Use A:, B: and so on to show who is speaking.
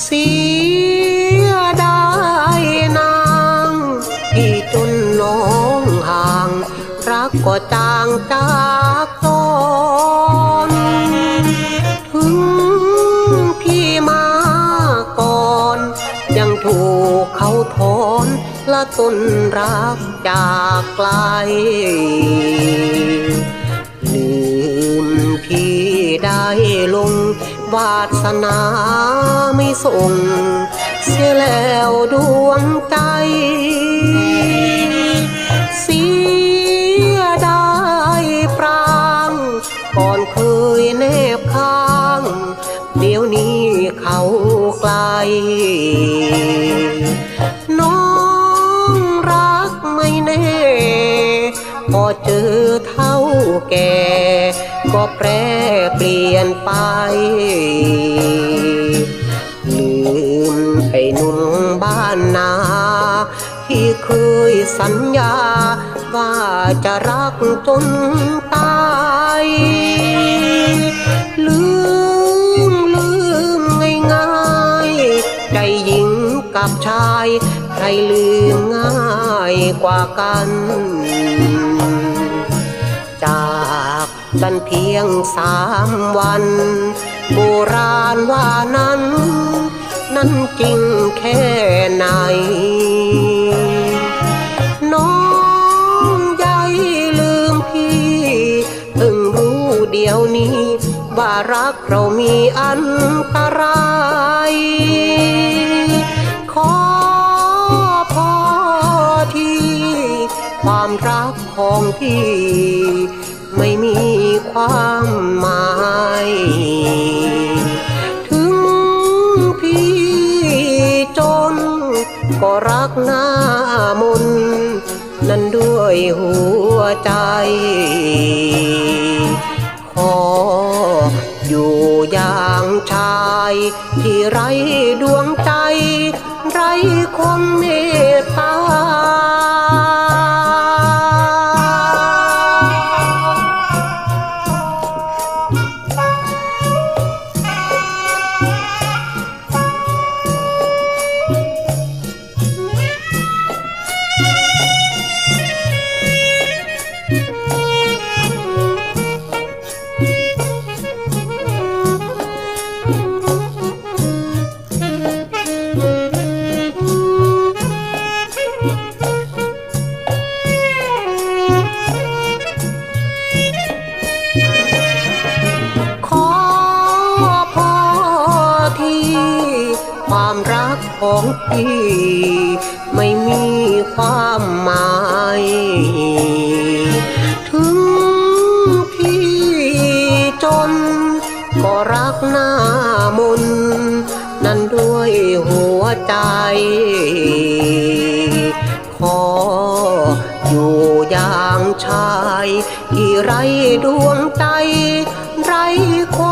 A: เสียดายนางที่จนน้องห่างรักก็ต่างจากตอนถึงพี่มาก่อน ยังถูกเขาทอนและต้นรักจากไกลลืมพี่ได้ลงวาสนา ส่ง เสียแล้วดวงใจ เสียดายปรางก่อนเคยแนบข้าง เดี๋ยวนี้เขาไกล น้องรักไม่แน่ พอเจอเท่าแก่ ก็แปรเปลี่ยน มบ้านนา ที่เคยสัญญา ว่าจะรักจนตายลืมลืมง่ายๆใจหญิงกับชายใครลืมง่ายกว่ากันจากกันเพียงสามวัน โบราณว่านั้น นั้นจริงแค่ไหน น้องใยลืมพี่เพิ่งรู้เดี๋ยวนี้ ว่ารักเรามีอันตราย ขอพอที่ ความรักของพี่ ไม่มีความหมาย หัวใจ ขออยู่อย่างชาย ที่ไร้ดวงใจ ไร้คนเมตตา ทีความรักของพี่ ไม่มีความหมาย ถึงพี่จน ก็รักหน้ามนนั้นด้วยหัวใจ ขออยู่อย่างชาย ที่ไรดวงใจ ไรคน